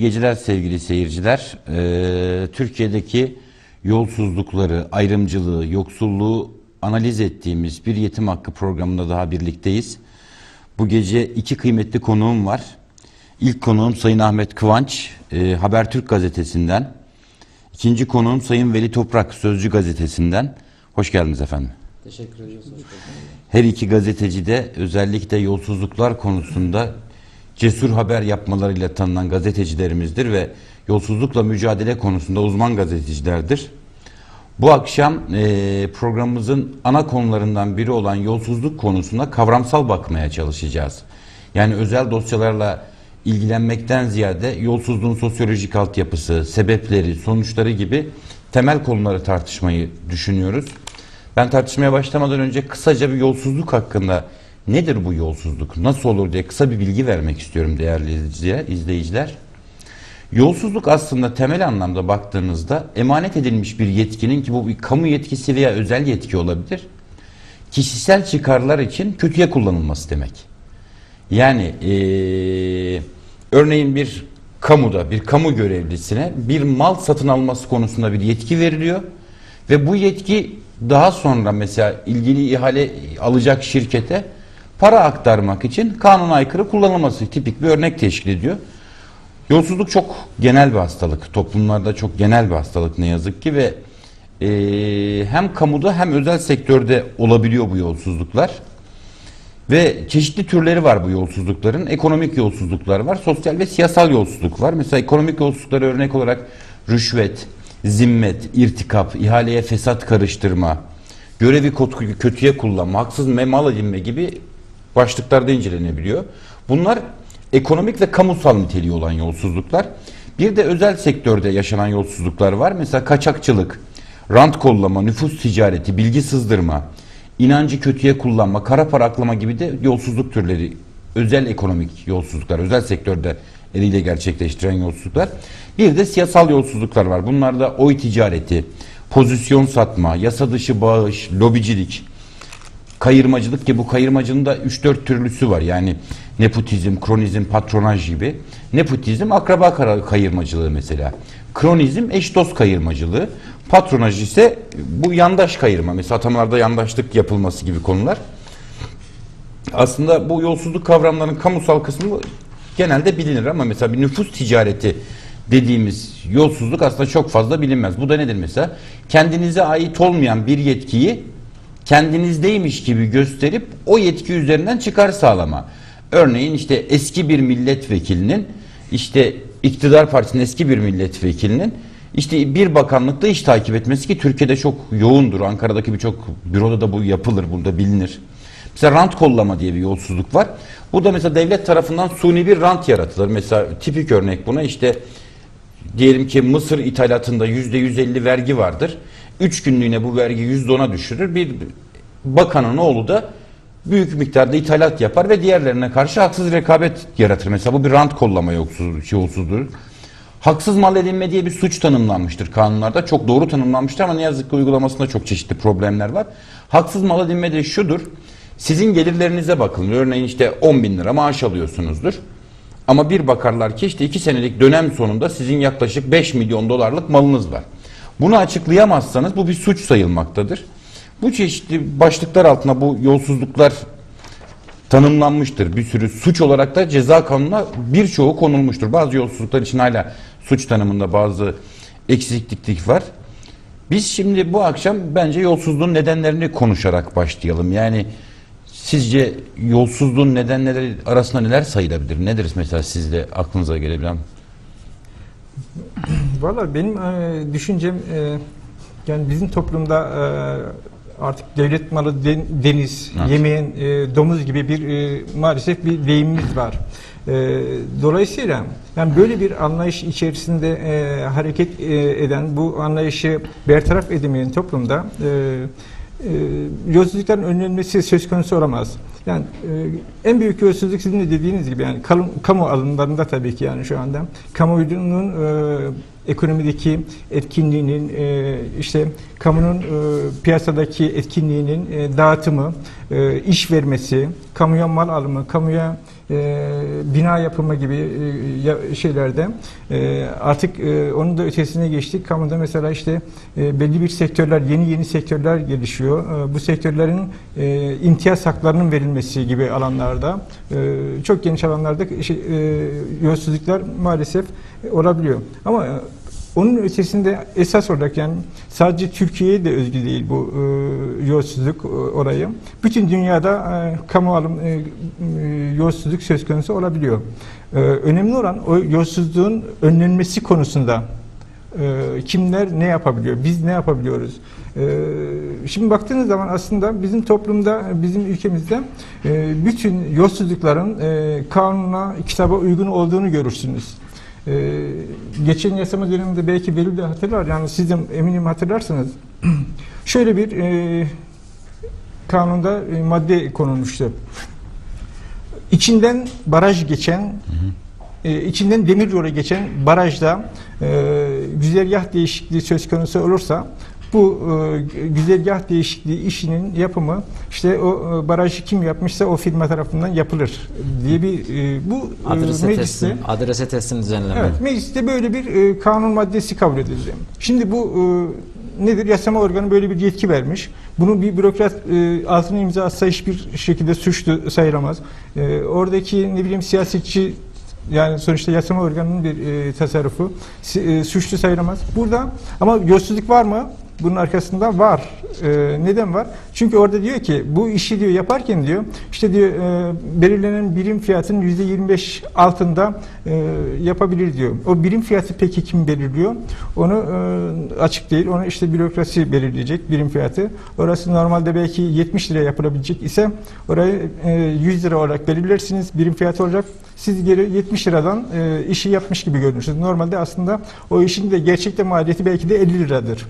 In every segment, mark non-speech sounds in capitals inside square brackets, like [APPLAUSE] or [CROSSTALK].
geceler sevgili seyirciler. Ee, Türkiye'deki yolsuzlukları, ayrımcılığı, yoksulluğu analiz ettiğimiz bir yetim hakkı programında daha birlikteyiz. Bu gece iki kıymetli konuğum var. İlk konuğum Sayın Ahmet Kıvanç, e, Habertürk gazetesinden. İkinci konuğum Sayın Veli Toprak, Sözcü gazetesinden. Hoş geldiniz efendim. Teşekkür geldiniz. Her iki gazeteci de özellikle yolsuzluklar konusunda cesur haber yapmalarıyla tanınan gazetecilerimizdir ve yolsuzlukla mücadele konusunda uzman gazetecilerdir. Bu akşam eee, programımızın ana konularından biri olan yolsuzluk konusuna kavramsal bakmaya çalışacağız. Yani özel dosyalarla ilgilenmekten ziyade yolsuzluğun sosyolojik altyapısı, sebepleri, sonuçları gibi temel konuları tartışmayı düşünüyoruz. Ben tartışmaya başlamadan önce kısaca bir yolsuzluk hakkında nedir bu yolsuzluk, nasıl olur diye kısa bir bilgi vermek istiyorum değerli izleyiciler. Yolsuzluk aslında temel anlamda baktığınızda emanet edilmiş bir yetkinin ki bu bir kamu yetkisi veya özel yetki olabilir. Kişisel çıkarlar için kötüye kullanılması demek. Yani eee, örneğin bir kamuda bir kamu görevlisine bir mal satın alması konusunda bir yetki veriliyor ve bu yetki daha sonra mesela ilgili ihale alacak şirkete para aktarmak için kanuna aykırı kullanılması tipik bir örnek teşkil ediyor. Yolsuzluk çok genel bir hastalık. Toplumlarda çok genel bir hastalık ne yazık ki ve eee, hem kamuda hem özel sektörde olabiliyor bu yolsuzluklar. Ve çeşitli türleri var bu yolsuzlukların. Ekonomik yolsuzluklar var, sosyal ve siyasal yolsuzluk var. Mesela ekonomik yolsuzluklara örnek olarak rüşvet, zimmet, irtikap, ihaleye fesat karıştırma, görevi kötüye kullanma, haksız memal edinme gibi başlıklarda incelenebiliyor. Bunlar ekonomik ve kamusal niteliği olan yolsuzluklar. Bir de özel sektörde yaşanan yolsuzluklar var. Mesela kaçakçılık, rant kollama, nüfus ticareti, bilgi sızdırma, inancı kötüye kullanma, kara para aklama gibi de yolsuzluk türleri, özel ekonomik yolsuzluklar, özel sektörde eliyle gerçekleştiren yolsuzluklar. Bir de siyasal yolsuzluklar var. Bunlar da oy ticareti, pozisyon satma, yasa dışı bağış, lobicilik, kayırmacılık ki bu kayırmacının da 3-4 türlüsü var. Yani nepotizm, kronizm, patronaj gibi. Nepotizm akraba kayırmacılığı mesela. Kronizm eş dost kayırmacılığı. Patronaj ise bu yandaş kayırma. Mesela atamalarda yandaşlık yapılması gibi konular. Aslında bu yolsuzluk kavramlarının kamusal kısmı genelde bilinir ama mesela bir nüfus ticareti dediğimiz yolsuzluk aslında çok fazla bilinmez. Bu da nedir mesela? Kendinize ait olmayan bir yetkiyi kendinizdeymiş gibi gösterip o yetki üzerinden çıkar sağlama. Örneğin işte eski bir milletvekilinin işte iktidar partisinin eski bir milletvekilinin işte bir bakanlıkta iş takip etmesi ki Türkiye'de çok yoğundur. Ankara'daki birçok büroda da bu yapılır, burada bilinir. Mesela rant kollama diye bir yolsuzluk var. Bu da mesela devlet tarafından suni bir rant yaratılır. Mesela tipik örnek buna işte diyelim ki Mısır ithalatında yüzde 150 vergi vardır. 3 günlüğüne bu vergi yüzde 10'a düşürür. Bir bakanın oğlu da büyük miktarda ithalat yapar ve diğerlerine karşı haksız rekabet yaratır. Mesela bu bir rant kollama yolsuz- yolsuzluğu. Haksız mal edinme diye bir suç tanımlanmıştır kanunlarda. Çok doğru tanımlanmıştır ama ne yazık ki uygulamasında çok çeşitli problemler var. Haksız mal edinme de şudur. Sizin gelirlerinize bakın. Örneğin işte 10 bin lira maaş alıyorsunuzdur. Ama bir bakarlar ki işte 2 senelik dönem sonunda sizin yaklaşık 5 milyon dolarlık malınız var. Bunu açıklayamazsanız bu bir suç sayılmaktadır. Bu çeşitli başlıklar altında bu yolsuzluklar tanımlanmıştır. Bir sürü suç olarak da ceza kanununa birçoğu konulmuştur. Bazı yolsuzluklar için hala suç tanımında bazı eksiklik var. Biz şimdi bu akşam bence yolsuzluğun nedenlerini konuşarak başlayalım. Yani sizce yolsuzluğun nedenleri arasında neler sayılabilir? Nedir mesela sizde aklınıza gelebilen? Valla benim e, düşüncem e, yani bizim toplumda e, artık devlet malı den- deniz, Evet. yemeyen e, domuz gibi bir e, maalesef bir deyimimiz var. E, dolayısıyla yani böyle bir anlayış içerisinde e, hareket e, eden, bu anlayışı bertaraf edemeyen toplumda e, e, yolsuzlukların önlenmesi söz konusu olamaz. Yani e, en büyük yolsuzluk sizin de dediğiniz gibi yani kamu, kamu alanlarında tabii ki yani şu anda kamuoyunun e, ekonomideki etkinliğinin e, işte kamunun e, piyasadaki etkinliğinin e, dağıtımı, iş vermesi, kamuya mal alımı, kamuya e, bina yapımı gibi e, şeylerde e, artık e, onun da ötesine geçtik. Kamuda mesela işte e, belli bir sektörler, yeni yeni sektörler gelişiyor. E, bu sektörlerin e, imtiyaz haklarının verilmesi gibi alanlarda e, çok geniş alanlarda şey, e, yolsuzluklar maalesef olabiliyor. Ama onun ötesinde esas olarak yani sadece Türkiye'ye de özgü değil bu e, yolsuzluk e, orayı. Bütün dünyada e, kamu alım e, e, yolsuzluk söz konusu olabiliyor. E, önemli olan o yolsuzluğun önlenmesi konusunda e, kimler ne yapabiliyor, biz ne yapabiliyoruz? E, şimdi baktığınız zaman aslında bizim toplumda, bizim ülkemizde e, bütün yolsuzlukların e, kanuna, kitaba uygun olduğunu görürsünüz. Ee, geçen yasama döneminde belki Belül de hatırlar yani siz de eminim hatırlarsınız. [CLEARS THROAT] Şöyle bir e, kanunda e, madde konulmuştu. İçinden baraj geçen e, içinden demir yolu geçen barajda e, güzergah değişikliği söz konusu olursa bu e, güzergah değişikliği işinin yapımı işte o e, barajı kim yapmışsa o firma tarafından yapılır diye bir e, bu e, Adrese mecliste teslim, adrese teslim düzenleme. Evet, mecliste böyle bir e, kanun maddesi kabul edildi. Şimdi bu e, nedir? Yasama organı böyle bir yetki vermiş. Bunu bir bürokrat e, altına imza atsa hiçbir şekilde suçlu sayılamaz. E, oradaki ne bileyim siyasetçi yani sonuçta yasama organının bir e, tasarrufu e, suçlu sayılamaz. Burada ama yolsuzluk var mı? Bunun arkasında var. E, neden var? Çünkü orada diyor ki bu işi diyor yaparken diyor işte diyor e, belirlenen birim fiyatın yüzde 25 altında e, yapabilir diyor. O birim fiyatı peki kim belirliyor? Onu e, açık değil. Onu işte bürokrasi belirleyecek birim fiyatı. Orası normalde belki 70 liraya yapılabilecek ise orayı e, 100 lira olarak belirlersiniz. Birim fiyatı olacak. Siz geri 70 liradan e, işi yapmış gibi görünürsünüz. Normalde aslında o işin de gerçekte maliyeti belki de 50 liradır.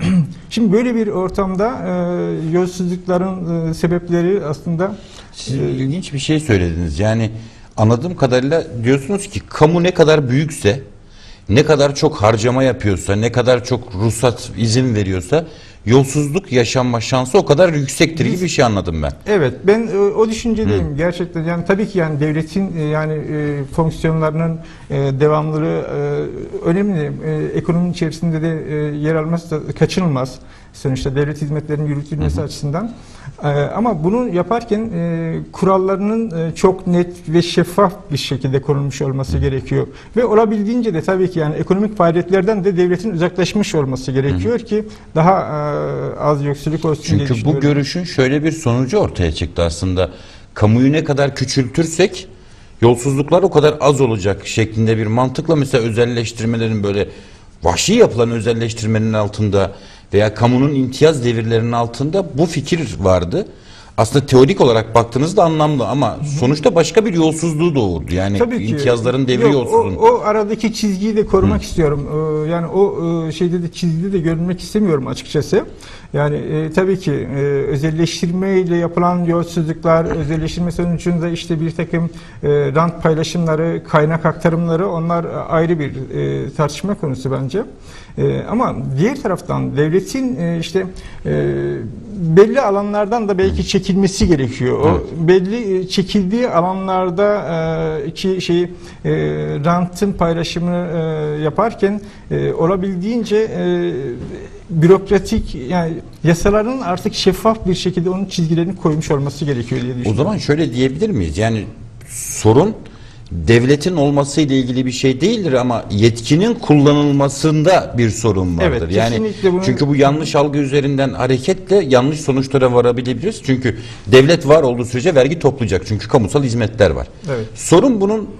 [CLEARS THROAT] Şimdi böyle bir ortamda e, yolsuzlukların e, sebepleri aslında Siz ilginç bir şey söylediniz. Yani anladığım kadarıyla diyorsunuz ki kamu ne kadar büyükse, ne kadar çok harcama yapıyorsa, ne kadar çok ruhsat izin veriyorsa yolsuzluk yaşanma şansı o kadar yüksektir gibi bir şey anladım ben. Evet ben e, o düşüncedeyim gerçekten. Yani tabii ki yani devletin e, yani e, fonksiyonlarının e, devamlılığı e, önemli. E, ekonominin içerisinde de e, yer alması da kaçınılmaz. Sonuçta devlet hizmetlerinin yürütülmesi açısından. E, ama bunu yaparken e, kurallarının e, çok net ve şeffaf bir şekilde konulmuş olması gerekiyor. Ve olabildiğince de tabii ki yani ekonomik faaliyetlerden de devletin uzaklaşmış olması gerekiyor ki daha e, az yoksulluk olsun diye Çünkü bu düşünüyorum. görüşün şöyle bir sonucu ortaya çıktı aslında. Kamuyu ne kadar küçültürsek yolsuzluklar o kadar az olacak şeklinde bir mantıkla mesela özelleştirmelerin böyle vahşi yapılan özelleştirmenin altında veya kamunun imtiyaz devirlerinin altında bu fikir vardı. Aslında teorik olarak baktığınızda anlamlı ama sonuçta başka bir yolsuzluğu doğurdu. Yani Tabii ki. imtiyazların devri Yok, yolsuzluğun. O, o aradaki çizgiyi de korumak istiyorum. Ee, yani o e, şeyde de çizgide de görünmek istemiyorum açıkçası. Yani e, tabii ki e, özelleştirme ile yapılan yolsuzluklar, özelleştirme sonucunda işte bir takım e, rant paylaşımları, kaynak aktarımları onlar ayrı bir e, tartışma konusu bence. E, ama diğer taraftan devletin e, işte e, belli alanlardan da belki çekilmesi gerekiyor. O belli e, çekildiği alanlarda e, ki şey e, rantın paylaşımını e, yaparken e, olabildiğince e, bürokratik yani yasaların artık şeffaf bir şekilde onun çizgilerini koymuş olması gerekiyor diye O düşünüyorum. zaman şöyle diyebilir miyiz? Yani sorun devletin olması ile ilgili bir şey değildir ama yetkinin kullanılmasında bir sorun vardır. Evet, yani kesinlikle bunu- çünkü bu yanlış algı üzerinden hareketle yanlış sonuçlara varabilebiliriz. Çünkü devlet var olduğu sürece vergi toplayacak. Çünkü kamusal hizmetler var. Evet. Sorun bunun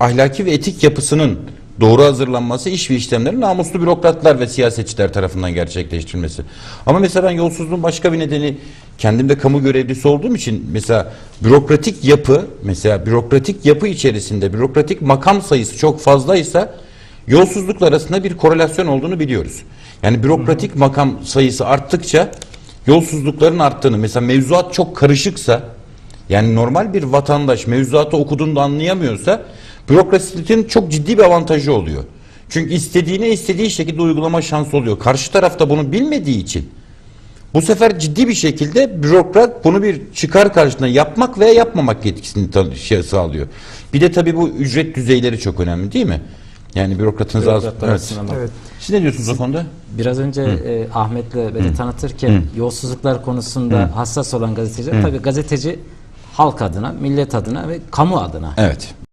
ahlaki ve etik yapısının doğru hazırlanması, iş ve işlemlerin namuslu bürokratlar ve siyasetçiler tarafından gerçekleştirilmesi. Ama mesela ben yolsuzluğun başka bir nedeni kendimde kamu görevlisi olduğum için mesela bürokratik yapı, mesela bürokratik yapı içerisinde bürokratik makam sayısı çok fazlaysa yolsuzlukla arasında bir korelasyon olduğunu biliyoruz. Yani bürokratik makam sayısı arttıkça yolsuzlukların arttığını mesela mevzuat çok karışıksa yani normal bir vatandaş mevzuatı okuduğunda anlayamıyorsa bürokrasinin çok ciddi bir avantajı oluyor. Çünkü istediğine istediği şekilde uygulama şansı oluyor. Karşı tarafta bunu bilmediği için Bu sefer ciddi bir şekilde bürokrat bunu bir çıkar karşısında yapmak veya yapmamak yetkisini şey sağlıyor. Bir de tabii bu ücret düzeyleri çok önemli değil mi? Yani bürokratınız az. Evet. Siz ne diyorsunuz o konuda? Biraz önce e, Ahmet'le beni tanıtırken yolsuzluklar konusunda hassas olan gazeteciler tabii gazeteci halk adına, millet adına ve kamu adına Evet.